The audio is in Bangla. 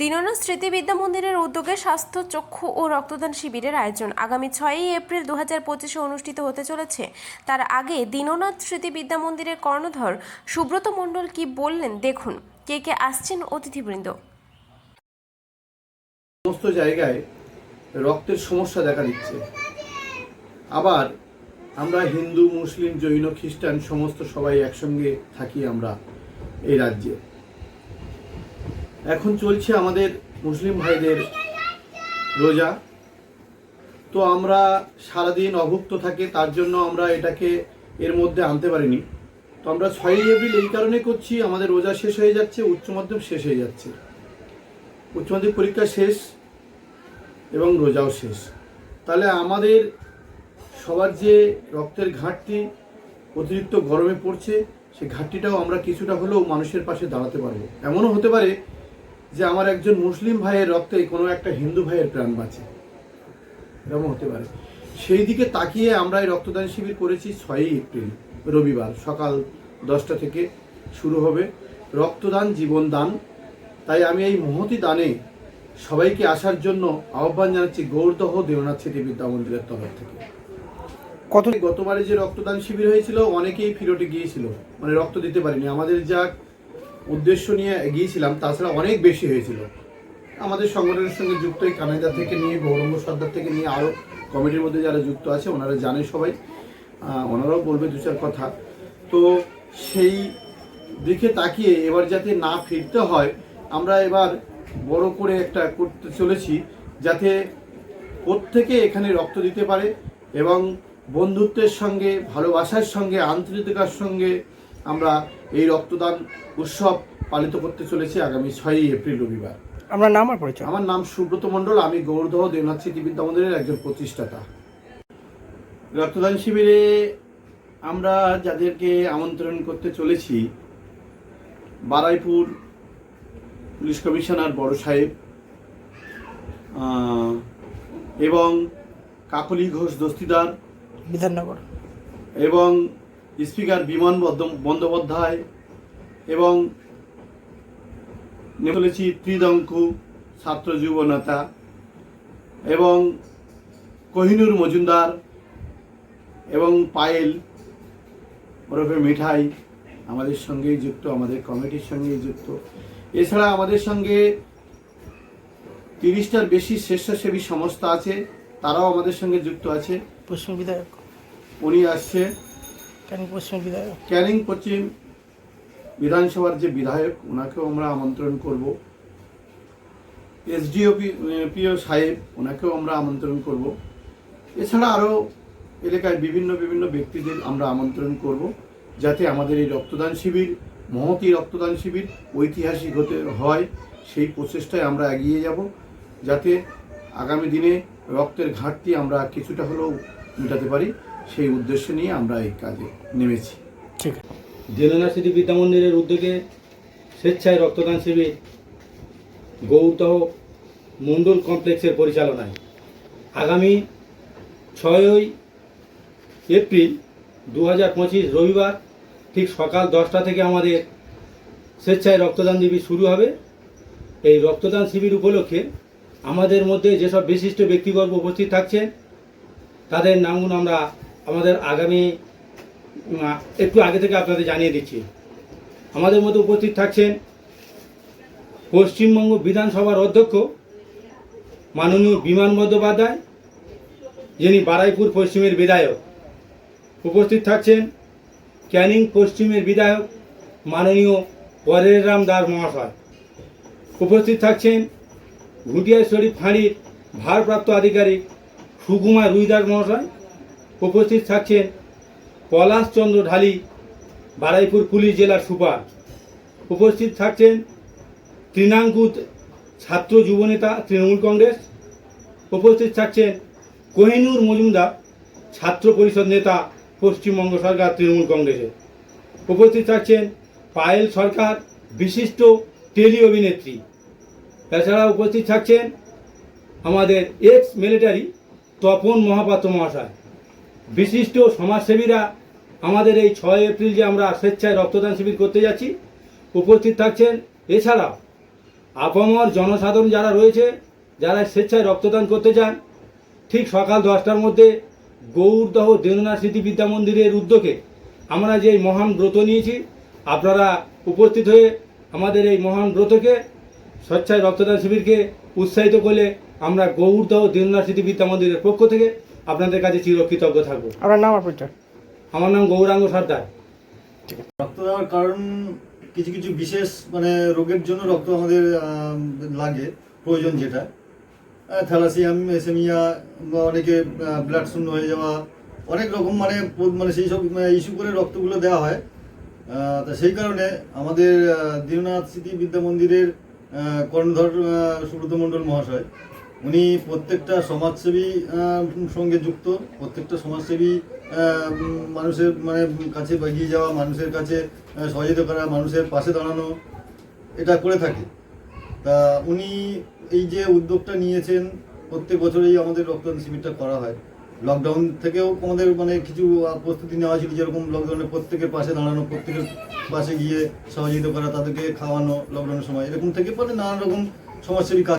দীননাথ স্মৃতি বিদ্যা মন্দিরের উদ্যোগে স্বাস্থ্য, চক্ষু ও রক্তদান শিবিরের আয়োজন। আগামী ছয়ই এপ্রিল দু হাজার পঁচিশে অনুষ্ঠিত হতে চলেছে। তার আগে দীননাথ স্মৃতি বিদ্যা মন্দিরের কর্ণধর সুব্রত মণ্ডল কি বললেন দেখুন। কে কে আসছেন অতিথিবৃন্দ? সমস্ত জায়গায় রক্তের সমস্যা দেখা দিচ্ছে। আবার আমরা হিন্দু, মুসলিম, জৈন, খ্রিস্টান সমস্ত সবাই একসঙ্গে থাকি আমরা এই রাজ্যে। এখন চলছে আমাদের মুসলিম ভাইদের রোজা। তো আমরা সারাদিন অভুক্ত থাকে, তার জন্য আমরা এটাকে এর মধ্যে আনতে পারিনি। তো আমরা ছয়ই এপ্রিল এই কারণে করছি, আমাদের রোজা শেষ হয়ে যাচ্ছে, উচ্চ মাধ্যমিক শেষ হয়ে যাচ্ছে। উচ্চ মাধ্যমিক পরীক্ষা শেষ এবং রোজাও শেষ। তাহলে আমাদের সবার যে রক্তের ঘাটতি, অতিরিক্ত গরমে পড়ছে সেই ঘাটতিটাও আমরা কিছুটা হলেও মানুষের পাশে দাঁড়াতে পারব। এমনও হতে পারে যে আমার একজন মুসলিম ভাইয়ের রক্তে কোনো একটা হিন্দু ভাইয়ের প্রাণ বাঁচে। এরকম হতে পারে। সেই দিকে তাকিয়ে আমরা এই রক্তদান শিবির করেছি ছয়ই এপ্রিল রবিবার সকাল দশটা থেকে শুরু হবে রক্তদান জীবনদান তাই আমি এই মহতি দানে সবাইকে আসার জন্য আহ্বান জানাচ্ছি গৌরদহ দেবনাথ স্মৃতি বিদ্যা মন্দিরের তরফ থেকে। কত গতবারে যে রক্তদান শিবির হয়েছিল অনেকেই ফিরোটে গিয়েছিল। মানে রক্ত দিতে পারিনি। আমাদের যা উদ্দেশ্য নিয়ে গিয়েছিলাম তাছাড়া অনেক বেশি হয়েছিল। আমাদের সংগঠনের সঙ্গে যুক্ত এই কানাইদা থেকে নিয়ে, গৌরঙ্গ সর্দার থেকে নিয়ে, আরও কমিটির মধ্যে যারা যুক্ত আছে, ওনারা জানে সবাই। ওনারাও বলবে দু চার কথা। তো সেই দিকে তাকিয়ে এবার যাতে না ফিরতে হয়, আমরা এবার বড় করে একটা করতে চলেছি, যাতে প্রত্যেকে এখানে রক্ত দিতে পারে এবং বন্ধুত্বের সঙ্গে, ভালোবাসার সঙ্গে, আন্তরিকতার সঙ্গে আমরা এই রক্তদান উৎসব পালিত করতে চলেছি আগামী ছয়ই এপ্রিল রবিবার। আপনার নাম আর পরিচয়? আমার নাম সুব্রত মণ্ডল আমি গৌরদহ দেবনাথ স্মৃতি বিদ্যা মন্দিরের একজন প্রতিষ্ঠাতা। রক্তদান শিবিরে আমরা যাদেরকে আমন্ত্রণ করতে চলেছি বারাইপুর পুলিশ কমিশনার বড় সাহেব এবং কাকলি ঘোষ দস্তিদার বিধাননগর। এবং স্পিকার বিমান বন্দ্যোপাধ্যায় এবং চলেছি ত্রিদঙ্কু ছাত্র যুব নেতা এবং কোহিনুর মজুমদার এবং পায়েল ওরফে মিঠাই আমাদের সঙ্গেই যুক্ত আমাদের কমিটির সঙ্গেই যুক্ত। এছাড়া আমাদের সঙ্গে তিরিশটার বেশি স্বেচ্ছাসেবী সংস্থা আছে তারাও আমাদের সঙ্গে যুক্ত আছে। পশ্চিম বিধায়ক উনি আসছে। কেন পশ্চিম বিধায়ক ক্যানিং পশ্চিম বিধানসভার যে বিধায়ক ওনাকেও আমরা আমন্ত্রণ করব। এসডিও পিও সাহেব, ওনাকেও আমরা আমন্ত্রণ করব। এছাড়া আরও এলাকায় বিভিন্ন বিভিন্ন ব্যক্তিদের আমরা আমন্ত্রণ করব, যাতে আমাদের এই রক্তদান শিবির, মহতি রক্তদান শিবির ঐতিহাসিক হতে হয়, সেই প্রচেষ্টায় আমরা এগিয়ে যাব, যাতে আগামী দিনে রক্তের ঘাটতি আমরা কিছুটা হলেও মেটাতে পারি। সেই উদ্দেশ্য নিয়ে আমরা এই কাজে নেমেছি। ঠিক আছে। দীননাথ স্মৃতি বিদ্যা মন্দিরের উদ্যোগে স্বেচ্ছায় রক্তদান শিবির গৌরদহ মণ্ডল কমপ্লেক্সের পরিচালনায় আগামী ছয়ই এপ্রিল দু হাজার পঁচিশ রবিবার ঠিক সকাল দশটা থেকে আমাদের স্বেচ্ছায় রক্তদান শিবির শুরু হবে। এই রক্তদান শিবির উপলক্ষে আমাদের মধ্যে যেসব বিশিষ্ট ব্যক্তিবর্গ উপস্থিত থাকছেন তাদের নামগুলো আমরা আমাদের আগামী একটু আগে থেকে আপনাদের জানিয়ে দিচ্ছি। আমাদের মধ্যে উপস্থিত থাকছেন পশ্চিমবঙ্গ বিধানসভার অধ্যক্ষ মাননীয় বিমান বন্দ্যোপাধ্যায়, যিনি বারাইপুর পশ্চিমের বিধায়ক। উপস্থিত থাকছেন ক্যানিং পশ্চিমের বিধায়ক মাননীয় পরের রাম দাস মহাশয়। উপস্থিত থাকছেন ঘুটিয়া শরীফ ফাঁড়ির ভারপ্রাপ্ত আধিকারিক সুকুমার রুইদাস মহাশয়। উপস্থিত থাকছেন পলাশচন্দ্র ঢালি, বারাইপুর পুলিশ জেলার সুপার। উপস্থিত থাকছেন তৃণাঙ্কুত ছাত্র যুবনেতা তৃণমূল কংগ্রেস। উপস্থিত থাকছেন কোহিনুর মজুমদার, ছাত্র পরিষদ নেতা পশ্চিমবঙ্গ সরকার তৃণমূল কংগ্রেসের। উপস্থিত থাকছেন পায়েল সরকার, বিশিষ্ট টেলি অভিনেত্রী। তাছাড়া উপস্থিত থাকছেন আমাদের এক্স মিলিটারি তপন মহাপাত্র মহাশয়। বিশিষ্ট সমাজসেবীরা আমাদের এই ছয় এপ্রিল যে আমরা স্বেচ্ছায় রক্তদান শিবির করতে যাচ্ছি, উপস্থিত থাকছেন। এছাড়াও আপামর জনসাধারণ যারা রয়েছে, যারা স্বেচ্ছায় রক্তদান করতে চান, ঠিক সকাল দশটার মধ্যে গৌরদহ দেননা স্মৃতি বিদ্যা মন্দিরের উদ্যোগে আমরা যে মহান ব্রত নিয়েছি, আপনারা উপস্থিত হয়ে আমাদের এই মহান ব্রতকে, স্বেচ্ছায় রক্তদান শিবিরকে উৎসাহিত করলে আমরা গৌরদহ দেননা স্মৃতি বিদ্যা মন্দিরের পক্ষ থেকে আপনাদের কাছে চিরকৃতজ্ঞ থাকব। আপনার নাম পরিচয়? আমার নাম গৌরাঙ্গ সর্দার। রক্ত দেওয়ার কারণ কিছু কিছু বিশেষ মানে রোগের জন্য রক্ত আমাদের লাগে প্রয়োজন যেটা। থ্যালাসিয়াম এসেমিয়া বা অনেকে ব্লাড শূন্য হয়ে যাওয়া অনেক রকম মানে মানে সেই সব ইস্যু করে রক্তগুলো দেওয়া হয়। তা সেই কারণে আমাদের দীননাথ স্মৃতি বিদ্যা মন্দিরের কর্ণধর সুব্রত মণ্ডল মহাশয় উনি প্রত্যেকটা সমাজসেবী সঙ্গে যুক্ত, প্রত্যেকটা সমাজসেবী মানুষের মানে কাছে এগিয়ে যাওয়া, মানুষের কাছে সহযোগিতা করা, মানুষের পাশে দাঁড়ানো, এটা করে থাকে। তা উনি এই যে উদ্যোগটা নিয়েছেন, প্রত্যেক বছরেই আমাদের রক্তদান শিবিরটা করা হয়। লকডাউন থেকেও আমাদের মানে কিছু প্রস্তুতি নেওয়া ছিল, যেরকম লকডাউনে প্রত্যেকের পাশে দাঁড়ানো, প্রত্যেকের পাশে গিয়ে সহযোগিতা করা, তাদেরকে খাওয়ানো লকডাউনের সময়, এরকম থেকে মানে নানান রকম সমাজসেবী কাজ